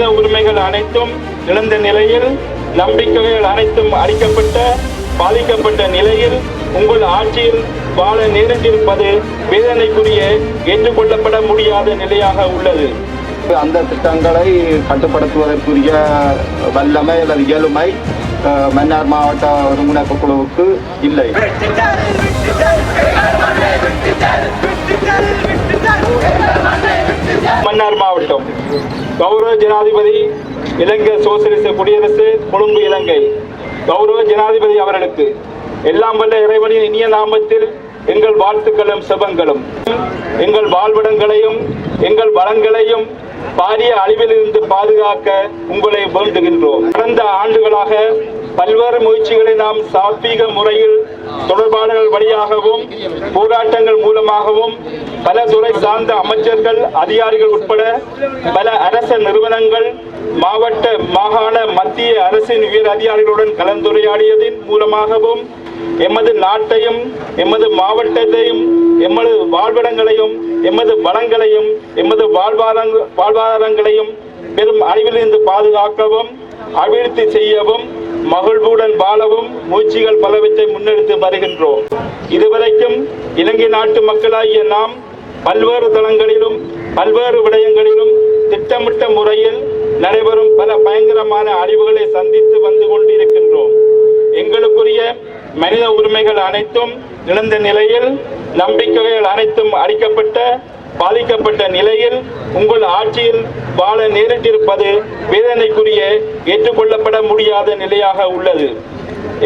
மனித உரிமைகள் அனைத்தும் இழந்த நிலையில் நம்பிக்கைகள் அனைத்தும் அளிக்கப்பட்ட பாதிக்கப்பட்ட நிலையில் உங்கள் ஆட்சியில் வாழ நேரிட்டிருப்பது வேதனைக்குரிய ஏற்றுக்கொள்ளப்பட முடியாத நிலையாக உள்ளது. அந்த திட்டங்களை கட்டுப்படுத்துவதற்குரிய வல்லமை அல்லது இயலுமை மன்னார் மாவட்ட ஒருங்கிணைப்பு குழுவுக்கு இல்லை. மன்னார் மாவட்டம். கௌரவ ஜனாதிபதி இலங்கை சோசியலிச குடியரசு கொழும்பு இலங்கை. கௌரவ ஜனாதிபதி அவர்களுக்கு எல்லாம் வல்ல இறைவனின் இனிய நாமத்தில் எங்கள் வாழ்த்துக்களும் செபங்களும். எங்கள் வாழ்விடங்களையும் எங்கள் வளங்களையும் பாரிய அழிவிலிருந்து பாதுகாக்க உங்களை வேண்டுகின்றோம். கடந்த ஆண்டுகளாக பல்வேறு முயற்சிகளை நாம் சாத்வீக முறையில் தொடர்பாளர்கள் வழியாகவும் போராட்டங்கள் மூலமாகவும் பல துறை சார்ந்த அமைச்சர்கள் அதிகாரிகள் உட்பட பல அரச நிறுவனங்கள் மாவட்ட மாகாண மத்திய அரசின் உயர் அதிகாரிகளுடன் கலந்துரையாடியதன் மூலமாகவும் எமது நாட்டையும் எமது மாவட்டத்தையும் எமது வாழ்விடங்களையும் எமது வளங்களையும் எமது வாழ்வாதார வாழ்வாதாரங்களையும் பெரும் அழிவிலிருந்து பாதுகாக்கவும் அபிவிருத்தி செய்யவும் மகிழ்வுடன் வாழவும் முயற்சிகள் பலவற்றை முன்னெடுத்து வருகின்றோம். இதுவரைக்கும் இலங்கை நாட்டு மக்களாகிய நாம் பல்வேறு தளங்களிலும் பல்வேறு விடயங்களிலும் திட்டமிட்ட முறையில் நடைபெறும் பல பயங்கரமான அழிவுகளை சந்தித்து வந்து கொண்டிருக்கின்றோம். எங்களுக்குரிய மனித உரிமைகள் அனைத்தும் இழந்த நிலையில் நம்பிக்கைகள் அனைத்தும் அளிக்கப்பட்ட பாதிக்கப்பட்ட நிலையில் உங்கள் ஆட்சியில் வாழ நேரிட்டிருப்பது வேதனைக்குரிய ஏற்றுக்கொள்ளப்பட முடியாத நிலையாக உள்ளது.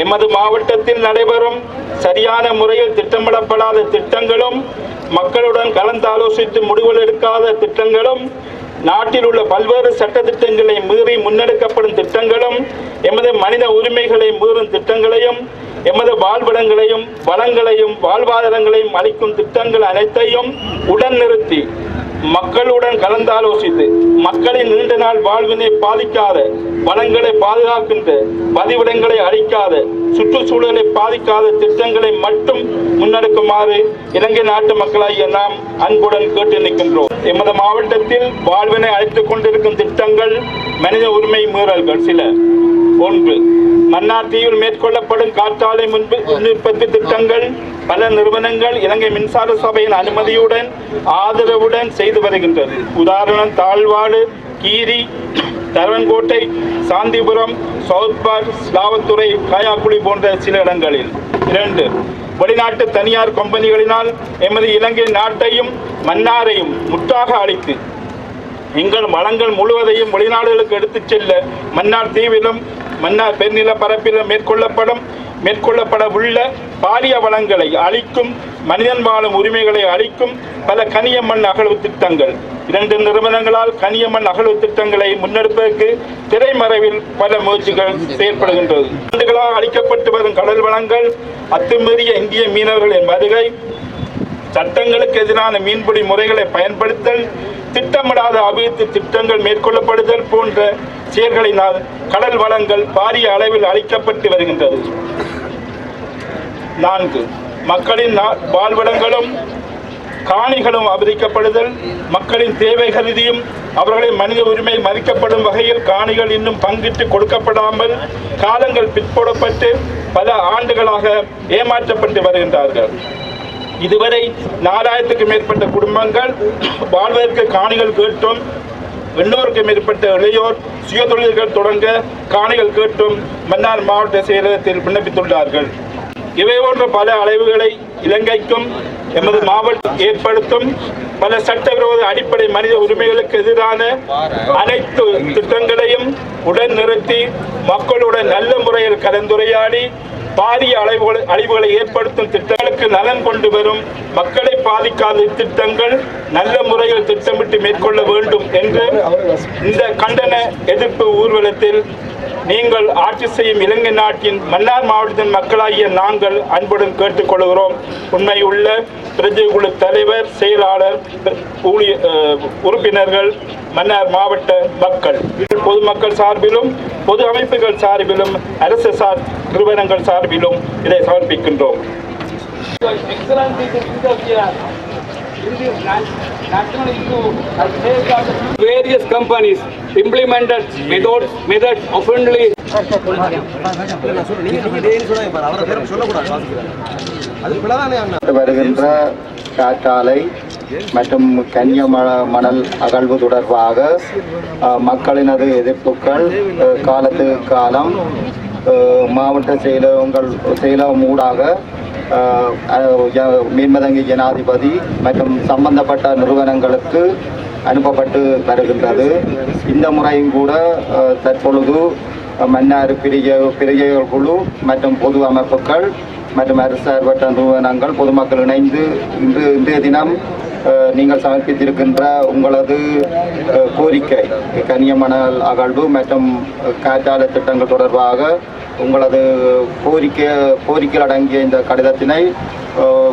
எமது மாவட்டத்தில் நடைபெறும் சரியான முறையில் திட்டமிடப்படாத திட்டங்களும் மக்களுடன் கலந்தாலோசித்து முடிவுகள் எடுக்காத திட்டங்களும் நாட்டில் உள்ள பல்வேறு சட்ட திட்டங்களை மீறி முன்னெடுக்கப்படும் திட்டங்களும் எமது மனித உரிமைகளை மீறும் திட்டங்களையும் எமது வாழ்விடங்களையும் வளங்களையும் வாழ்வாதாரங்களையும் அளிக்கும் திட்டங்கள் அனைத்தையும் உடன் நிறுத்தி மக்களுடன் கலந்தாலோசித்து மக்களின் நீண்ட நாள் வாழ்வினை பாதிக்காத வளங்களை பாதுகாக்கின்ற பதிவிடங்களை அழிக்காத சுற்றுச்சூழலை பாதிக்காத திட்டங்களை மட்டும் முன்னெடுக்குமாறு இலங்கை நாட்டு மக்களாகிய நாம் அன்புடன் கேட்டு நிற்கின்றோம். எமது மாவட்டத்தில் வாழ்வினை அழைத்துக் கொண்டிருக்கும் திட்டங்கள் மனித உரிமை மீறல்கள் சில. ஒன்று மன்னார் தீவில் மேற்கொள்ளப்படும் காற்றாலை முன்பு உற்பத்தி திட்டங்கள் பல நிறுவனங்கள் இலங்கை மின்சார சபையின் அனுமதியுடன் ஆதரவுடன் செய்து வருகின்றது. உதாரணம் தாழ்வாடு கீரி தரவன்கோட்டை சாந்திபுரம் சவுத் பார்க் ஸ்லாவத்துறை காயாக்குழி போன்ற சில இடங்களில். இரண்டு வெளிநாட்டு தனியார் கம்பெனிகளினால் எமது இலங்கை நாட்டையும் மன்னாரையும் முற்றாக அழித்து எங்கள் வளங்கள் முழுவதையும் வெளிநாடுகளுக்கு எடுத்துச் செல்ல மன்னார் தீவிலும் மன்னார் பெருநில பரப்பில் மேற்கொள்ளப்படும் மேற்கொள்ளப்பட உள்ள பாரிய வளங்களை அளிக்கும் மனிதன் வாழும் உரிமைகளை அளிக்கும் பல கனியமண் அகழ்வு திட்டங்கள். இரண்டு நிறுவனங்களால் கனிய மண் அகழ்வு திட்டங்களை முன்னெடுப்பதற்கு திரைமறைவில் பல முயற்சிகள் செயற்படுகின்றது. ஆண்டுகளாக அளிக்கப்பட்டு வரும் கடல் வளங்கள் அத்துமீறிய இந்திய மீனவர்களின் வருகை சட்டங்களுக்கு எதிரான மீன்பிடி முறைகளை பயன்படுத்தல் திட்டமிடாத அபிவிருத்தி திட்டங்கள் மேற்கொள்ளப்படுதல் போன்ற செயல்களினால் கடல் வளங்கள் பாரிய அளவில் அளிக்கப்பட்டு வருகின்றது. நான்கு மக்களின் நா- வாழ்விடங்களும் காணிகளும் அபரிக்கப்படுதல் மக்களின் தேவை கருதியும் அவர்களின் மனித உரிமை மதிக்கப்படும் வகையில் காணிகள் இன்னும் பங்கிட்டு கொடுக்கப்படாமல் காலங்கள் பிற்போடப்பட்டு பல ஆண்டுகளாக ஏமாற்றப்பட்டு வருகின்றார்கள். இதுவரை நாலாயிரத்துக்கும் மேற்பட்ட குடும்பங்கள் வாழ்வதற்கு காணிகள் கேட்டும் எண்ணூறுக்கு மேற்பட்ட இளையோர் சுயதொழில்கள் தொடங்க காணிகள் கேட்டும் மன்னார் மாவட்ட செயலகத்தில் விண்ணப்பித்துள்ளார்கள். இவை போன்ற பல அளவுகளை இலங்கைக்கும் எமது மாவட்டம் ஏற்படுத்தும் பல சட்டவிரோத அடிப்படை மனித உரிமைகளுக்கு எதிரான அனைத்து திட்டங்களையும் உடன் நிறுத்தி மக்களுடன் நல்ல முறையில் கலந்துரையாடி பாரிய அலைவுகளை அழிவுகளை ஏற்படுத்தும் திட்டங்களுக்கு நலன் கொண்டு வரும் மக்களை பாதிக்காத திட்டங்கள் நல்ல முறையில் திட்டமிட்டு மேற்கொள்ள வேண்டும் என்று இந்த கண்டன எதிர்ப்பு ஊர்வலத்தில் நீங்கள் ஆட்சி செய்யும் இலங்கை நாட்டின் மன்னார் மாவட்டத்தின் மக்களாகிய நாங்கள் அன்புடன் கேட்டுக்கொள்கிறோம். உண்மை உள்ள பிரஜை குழு தலைவர் செயலாளர் ஊழிய உறுப்பினர்கள் மன்னார் மாவட்ட மக்கள். பொதுமக்கள் சார்பிலும் பொது அமைப்புகள் சார்பிலும் அரசு சார் நிறுவனங்கள் சார்பிலும் இதை சமர்ப்பிக்கின்றோம் various companies implemented methods methods oftenly வருகின்ற காற்றாலை மற்றும் கன்னிய மணல் அகழ்வு தொடர்பாக மக்களினது எதிர்ப்புகள் காலத்து காலம் மாவட்ட செயலகங்கள் செயலகம் ஊடாக மீன்மதங்கி மேன்மதங்கி ஜனாதிபதி மற்றும் சம்பந்தப்பட்ட நிறுவனங்களுக்கு அனுப்பப்பட்டு வருகின்றது. இந்த முறையும் கூட தற்பொழுது மன்னார் பிரிய பிரிகைகள் குழு மற்றும் பொது அமைப்புகள் மற்றும் அரசு சார்பற்ற நிறுவனங்கள் பொதுமக்கள் இணைந்து இன்று இன்றைய தினம் நீங்கள் சமர்ப்பித்திருக்கின்ற உங்களது கோரிக்கை கனியமணல் அகழ்வு மற்றும் காற்றாலை திட்டங்கள் தொடர்பாக உங்களது கோரிக்கை கோரிக்கையில் அடங்கிய இந்த கடிதத்தினை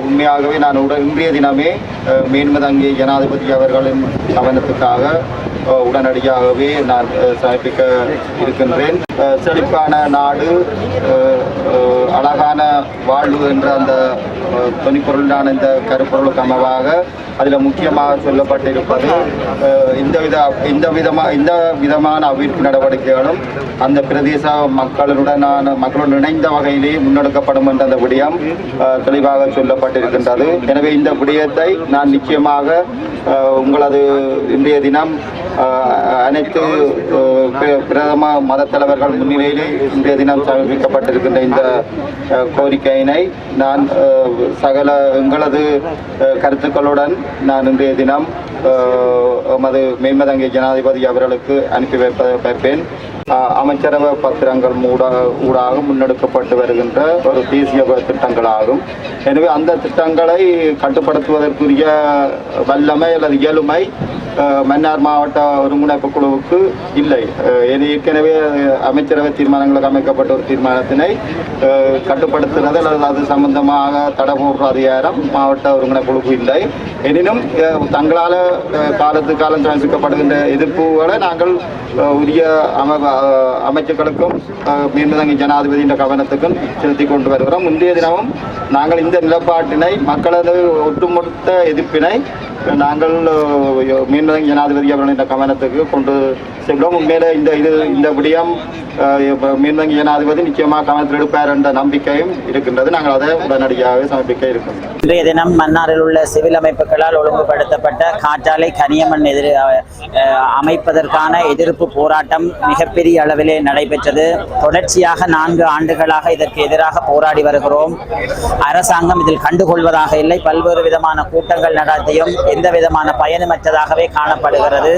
உண்மையாகவே நான் உட இன்றைய தினமே மேன்மதங்கி ஜனாதிபதி அவர்களின் கவனத்துக்காக உடனடியாகவே நான் சமர்ப்பிக்க இருக்கின்றேன். செழிப்பான நாடு அழகான வாழ்வு என்ற அந்த துணிப்பொருளான இந்த கருப்பொருளுக்கு அமைவாக அதில் முக்கியமாக சொல்லப்பட்டிருப்பது இந்த வித இந்த விதமாக இந்த விதமான அபிவிருத்தி நடவடிக்கைகளும் அந்த பிரதேச மக்களுடனான மக்களுடன் இணைந்த வகையிலே முன்னெடுக்கப்படும் என்ற அந்த விடயம் தெளிவாக சொல்லப்பட்டிருக்கின்றது. எனவே இந்த விடயத்தை நான் நிச்சயமாக உங்களது இன்றைய தினம் அனைத்து பிரதம மத தலைவர்கள் முன்னிலையிலே இன்றைய தினம் சமர்ப்பிக்கப்பட்டிருக்கின்ற இந்த கோரிக்கையினை நான் சகல எங்களது கருத்துக்களுடன் நான் இன்றைய தினம் எமது மேன்மதங்கை ஜனாதிபதி அவர்களுக்கு அனுப்பி வைப்ப வைப்பேன். அமைச்சரவை பத்திரங்கள் மூட ஊடாக முன்னெடுக்கப்பட்டு வருகின்ற ஒரு தேசிய திட்டங்களாகும். எனவே அந்த திட்டங்களை கட்டுப்படுத்துவதற்குரிய வல்லமை அல்லது இயலுமை மன்னார் மாவட்ட ஒருங்கிணைப்பு குழுவுக்கு இல்லை. ஏற்கனவே அமைச்சரவை தீர்மானங்களுக்கு அமைக்கப்பட்ட ஒரு தீர்மானத்தினை அஹ், அல்லது அது சம்பந்தமாக தடை போடுற அதிகாரம் மாவட்ட ஒருங்கிணைப்பு குழுவுக்கு இல்லை. எனினும் தங்களால் காலத்து காலம் சந்திக்கப்படுகின்ற எதிர்ப்புகளை நாங்கள் உரிய அம அஹ், அமைச்சுக்களுக்கும் ஜனாதிபதியின் கவனத்துக்கும் செலுத்தி கொண்டு வருகிறோம். முந்தைய தினமும் நாங்கள் இந்த நிலப்பாட்டினை மக்களது ஒட்டுமொத்த எதிர்ப்பினை நாங்கள் மீண்டும் மீன்மதங்கி ஜனாதிபதி அவர்களின் கவனத்துக்கு கொண்டு செல்கிறோம். உண்மையில இந்த இது இந்த விடயம் மீண்டும் ஜனாதிபதி நிச்சயமாக கவனத்தில் எடுப்பார் என்ற நம்பிக்கையும் இருக்கின்றது. நாங்கள் அதை உடனடியாக சமர்ப்பிக்க இருக்கின்றோம். இன்றைய தினம் மன்னாரில் உள்ள சிவில் அமைப்புகளால் ஒழுங்குபடுத்தப்பட்ட காற்றாலை கனியமண் எதிர் அமைப்பதற்கான எதிர்ப்பு போராட்டம் மிகப்பெரிய அளவிலே நடைபெற்றது. தொடர்ச்சியாக நான்கு ஆண்டுகளாக இதற்கு எதிராக போராடி வருகிறோம். அரசாங்கம் இதில் கண்டுகொள்வதாக இல்லை. பல்வேறு விதமான கூட்டங்கள் நடத்தியும் எந்த விதமான பயனுமற்றதாகவே காணப்படுகிறது.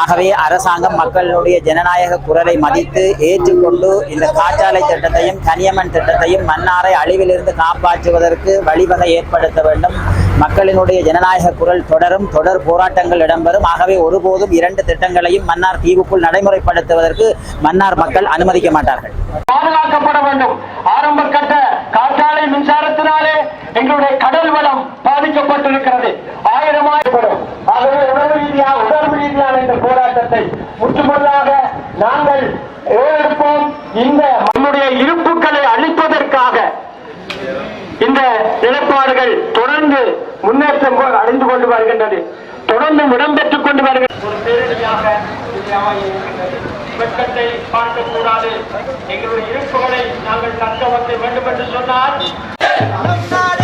ஆகவே அரசாங்கம் மக்களுடைய ஜனநாயக குரலை மதித்து ஏற்றுக்கொண்டு இந்த காற்றாலை திட்டத்தையும் கனியம்மன் திட்டத்தையும் மன்னாரை அழிவிலிருந்து காப்பாற்றுவதற்கு வழிவகை ஏற்படுத்த வேண்டும். மக்களினுடைய ஜனநாயக குரல் தொடரும் தொடர் போராட்டங்கள் இடம்பெறும். ஆகவே ஒருபோதும் இரண்டு திட்டங்களையும் மன்னார் தீவுக்குள் நடைமுறைப்படுத்துவதற்கு மன்னார் மக்கள் அனுமதிக்க மாட்டார்கள். பாதுகாக்கப்பட வேண்டும். ஆரம்ப கட்ட காற்றாலை மின்சாரத்தினாலே எங்களுடைய கடல் வளம் பாதிக்கப்பட்டிருக்கிறது. ஆயிரம் ஆயிரம். ஆகவே உணர்வு ரீதியாக உணர்வு ரீதியான இந்த போராட்டத்தை முற்றுமுழுதாக நாங்கள் ஏற்போம். இந்த நம்முடைய இருப்புகளை அளிப்பதற்காக இந்த நிலைப்பாடுகள் தொடர்ந்து முன்னேற்றம் அடைந்து கொண்டு வருகின்றது தொடர்ந்து இடம்பெற்றுக் கொண்டு வருகின்றது. வெட்கத்தை பார்க்கக்கூடாது எங்களுடைய இருப்புகளை நாங்கள் தக்க வைக்க வேண்டும் என்று சொன்னால்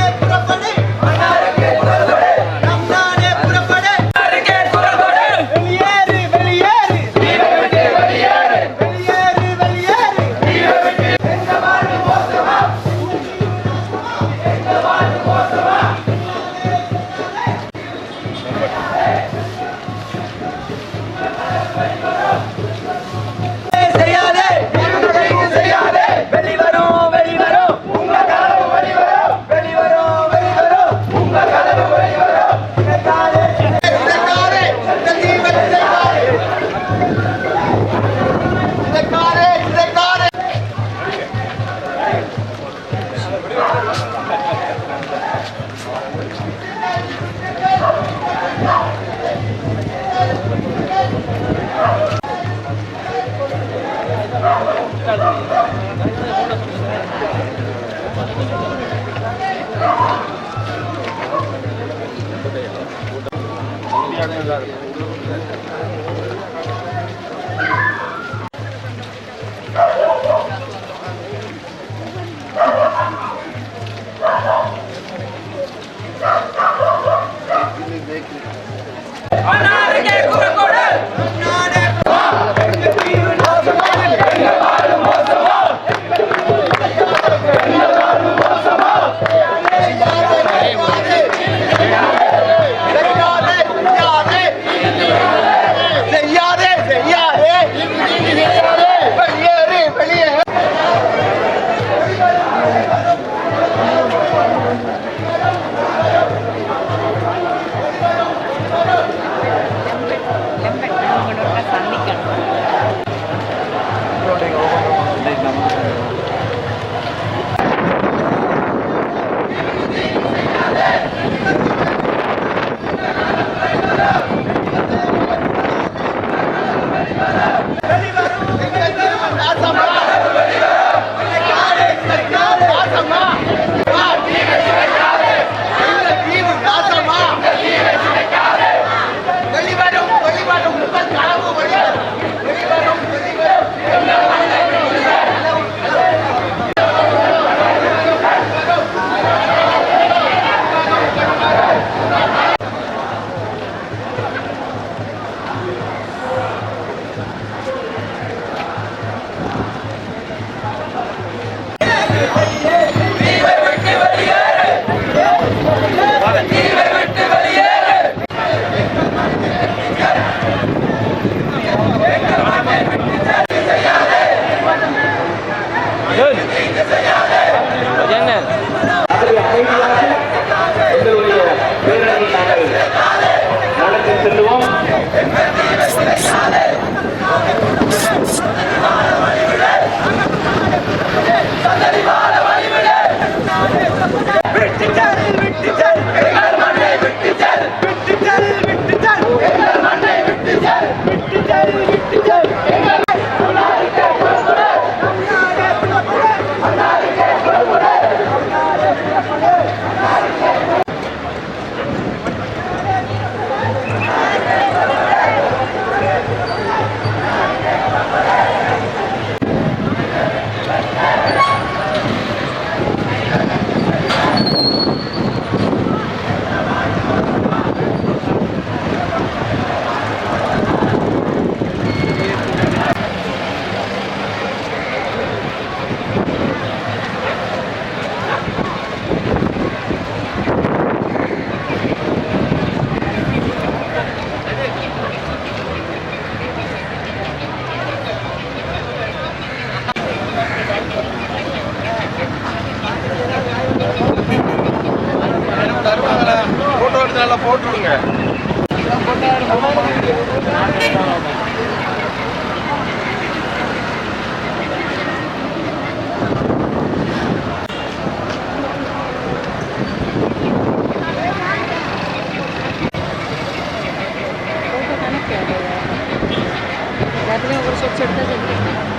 और का अच्छा सर्किट